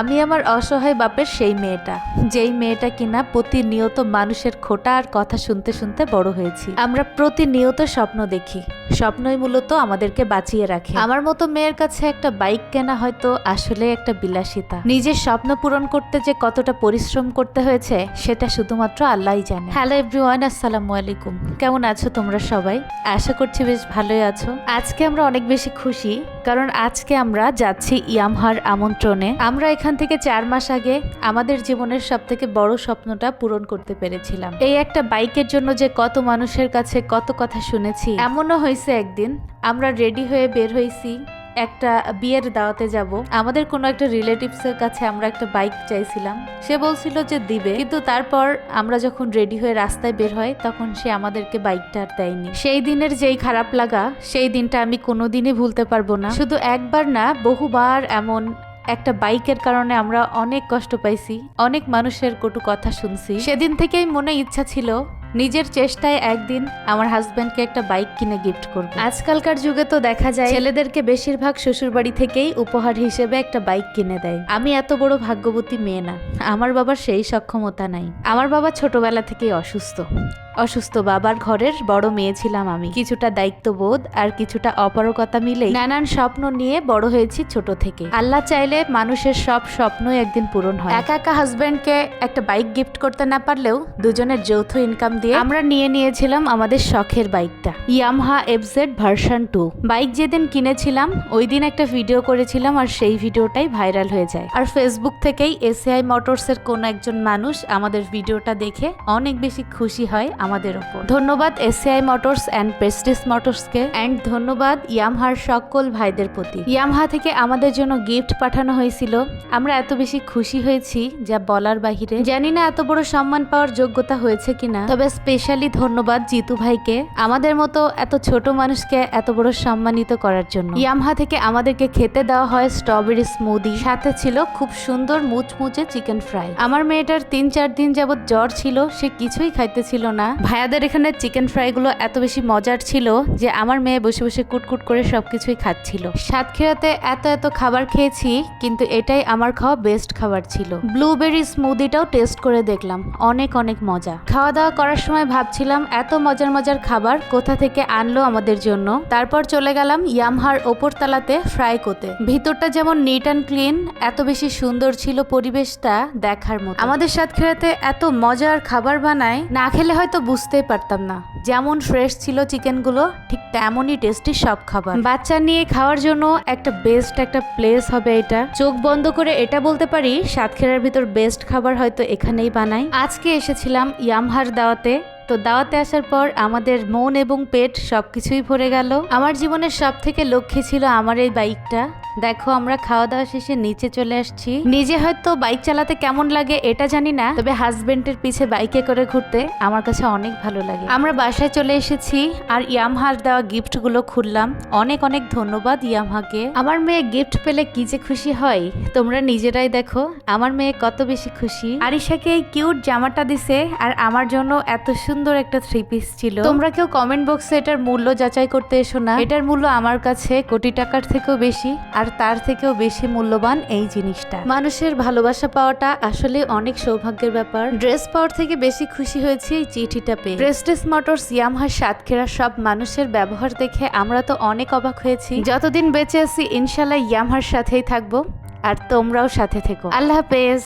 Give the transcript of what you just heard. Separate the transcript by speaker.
Speaker 1: আমি আমার অসহায় বাপের সেই মেয়েটা, যেই মেয়েটা কিনা প্রতিনিয়ত মানুষের খোটা আর কথা শুনতে শুনতে বড় হয়েছি। আমরা প্রতিনিয়ত স্বপ্ন দেখি, স্বপ্নই মূলত আমাদেরকে বাঁচিয়ে রাখে। আমার মতো মেয়ের কাছে একটা বাইক কেনা হয়তো আসলে একটা বিলাসিতা। নিজের স্বপ্ন পূরণ করতে যে কতটা পরিশ্রম করতে হয়েছে, সেটা শুধুমাত্র আল্লাহই জানে। হ্যালো এভরিওয়ান, আসসালামু আলাইকুম। কেমন আছো তোমরা সবাই? আশা করছি বেশ ভালোই আছো। আজকে আমরা অনেক বেশি খুশি কারণ আজকে আমরা যাচ্ছি ইয়ামহার আমন্ত্রণে। আমরা এখান থেকে চার মাস আগে আমাদের জীবনের সব থেকে বড় স্বপ্নটা পূরণ করতে পেরেছিলাম। এই একটা বাইকের জন্য যে কত মানুষের কাছে কত কথা শুনেছি, এমনও হয়েছে একদিন। আমরা রেডি হয়ে বের হয়েছি একটা বিয়ের দাওয়াতে যাব। আমাদের কোনো একটা রিলেটিভস এর কাছে আমরা একটা বাইক চাইছিলাম। সে বলছিল যে দিবে। কিন্তু তারপর আমরা যখন রেডি হয়ে রাস্তায় বের হয়, তখন সে আমাদেরকে বাইকটা আর দেয়নি। সেই দিনের যেই খারাপ লাগা, সেই দিনটা আমি কোনোদিনই ভুলতে পারব না। শুধু একবার না, বহুবার এমন একটা বাইকের কারণে আমরা অনেক কষ্ট পাইছি, অনেক মানুষের কটু কথা শুনছি। সেদিন থেকেই মনে ইচ্ছা ছিল নিজের চেষ্টায় একদিন আমার হাজব্যান্ডকে একটা বাইক কিনে গিফট করব। আজকালকার যুগে তো দেখা যায় ছেলেদেরকে বেশিরভাগ শ্বশুরবাড়ি থেকেই উপহার হিসেবে একটা বাইক কিনে দেয়। আমি এত বড় ভাগ্যবতী মেয়ে না। আমার বাবার সেই সক্ষমতা নাই। আমার বাবা ছোটবেলা থেকেই অসুস্থ। অসুস্থ বাবার ঘরের বড় মেয়ে ছিলাম আমি। কিছুটা দায়িত্ববোধ আর কিছুটা অপারকতা মিলে নানান স্বপ্ন নিয়ে বড় হয়েছি ছোট থেকে। আল্লাহ চাইলে মানুষের সব স্বপ্নই একদিন পূরণ হয়। একা একা হাজব্যান্ডকে একটা বাইক গিফট করতে না পারলেও দুজনের যৌথ ইনকাম দিয়ে আমরা নিয়ে নিয়েছিলাম আমাদের শখের বাইকটা Yamaha FZ version two bike যেদিন কিনেছিলাম ওই দিন একটা ভিডিও করেছিলাম আর সেই ভিডিওটাই ভাইরাল হয়ে যায়। আর ফেসবুক থেকেই এসিআই মোটরসের কোন একজন মানুষ আমাদের ভিডিওটা দেখে অনেক বেশি খুশি হয় আমাদের ওপর। ধন্যবাদ এসিআই মোটরস অ্যান্ড প্রেস্টিস মোটরসকে অ্যান্ড ধন্যবাদ ইয়ামহার সকল ভাইদের প্রতি। ইয়ামহা থেকে আমাদের জন্য গিফট পাঠানো হয়েছিল। আমরা এত বেশি খুশি হয়েছি যা বলার বাহিরে। জানি না এত বড় সম্মান পাওয়ার যোগ্যতা হয়েছে কিনা। তবে স্পেশালি ধন্যবাদ জিতু ভাইকে, আমাদের মতো এত ছোট মানুষকে এত বড় সম্মানিত করার জন্য। ইয়ামহা থেকে আমাদেরকে খেতে দেওয়া হয় স্ট্রবেরি স্মুদি সাথে ছিল খুব সুন্দর মুচমুচে চিকেন ফ্রাই আমার মেয়েটার তিন চার দিন যাবত জ্বর ছিল, সে কিছুই খাইতেছিল না। ভাইয়াদের এখানে চিকেন ফ্রাইগুলো এত বেশি মজার ছিল যে আমার মেয়ে বসে বসে কুটকুট করে সবকিছুই খাচ্ছিল। সাতক্ষীরাতে এত এত খাবার খেয়েছি, কিন্তু এটাই আমার খাওয়া বেস্ট খাবার ছিল। ব্লুবেরি স্মুদিটাও টেস্ট করে দেখলাম, অনেক অনেক মজা। খাওয়া দাওয়া করার সময় ভাবছিলাম এত মজার মজার খাবার কোথা থেকে আনলো আমাদের জন্য। তারপর চলে গেলাম ইয়ামহার ওপর তালাতে ফ্রাই করতে। ভিতরটা যেমন নিট অ্যান্ড ক্লিন এত বেশি সুন্দর ছিল পরিবেশটা দেখার মতো। আমাদের সাতক্ষীরাতে এত মজার খাবার বানায়, না খেলে হয়তো বুঝতেই পারতাম না। যেমন ফ্রেশ ছিল চিকেনগুলো ঠিক তেমনই টেস্টি সব খাবার। বাচ্চা নিয়ে খাওয়ার জন্য একটা বেস্ট একটা প্লেস হবে এটা। চোখ বন্ধ করে এটা বলতে পারি, সাতক্ষীরার ভিতর বেস্ট খাবার হয়তো এখানেই বানাই। আজকে এসেছিলাম ইয়ামহার দাওয়াতে। তো দাওয়াতে আসার পর আমাদের মন এবং পেট সবকিছুই ভরে গেল। আমার জীবনের সব থেকে লক্ষ্যে ছিল আমার এই বাইকটা। দেখো, আমরা খাওয়া দাওয়া শেষে নিচে চলে আসছি। নিজে হয়তো বাইক চালাতে কেমন লাগে এটা জানি না, তবে হাজবেন্ডের পিছে বাইকে করে ঘুরতে আমার কাছে অনেক ভালো লাগে। আমরা বাসায় চলে এসেছি আর ইয়ামহার দেওয়া গিফটগুলো খুললাম। অনেক অনেক ধন্যবাদ ইয়ামহাকে। আমার মেয়ে গিফট পেলে কি যে খুশি হয়, তোমরা নিজেরাই দেখো। আমার মেয়ে কত বেশি খুশি। আরিশাকে এই কিউট জামাটা দিছে আর আমার জন্য এত সুন্দর একটা থ্রি পিস ছিল। তোমরা কেউ কমেন্ট বক্সে এটার মূল্য যাচাই করতে এসো না। এটার মূল্য আমার কাছে কোটি টাকার থেকেও বেশি আর তার থেকেও বেশি মূল্যবান এই জিনিসটা। মানুষের ভালোবাসা পাওয়াটা আসলে অনেক সৌভাগ্যের ব্যাপার। ড্রেস পাওয়ার থেকে বেশি খুশি হয়েছি এই চিঠিটা পেয়ে। প্রেস্টেস মোটরস ইয়ামহার সাতক্ষীরা সব মানুষের ব্যবহার দেখে আমরা তো অনেক অবাক হয়েছি। যতদিন বেঁচে আছি ইনশাল্লাহ ইয়ামহার সাথেই থাকব আর তোমরাও সাথে থেকো। আল্লাহ হাফেজ।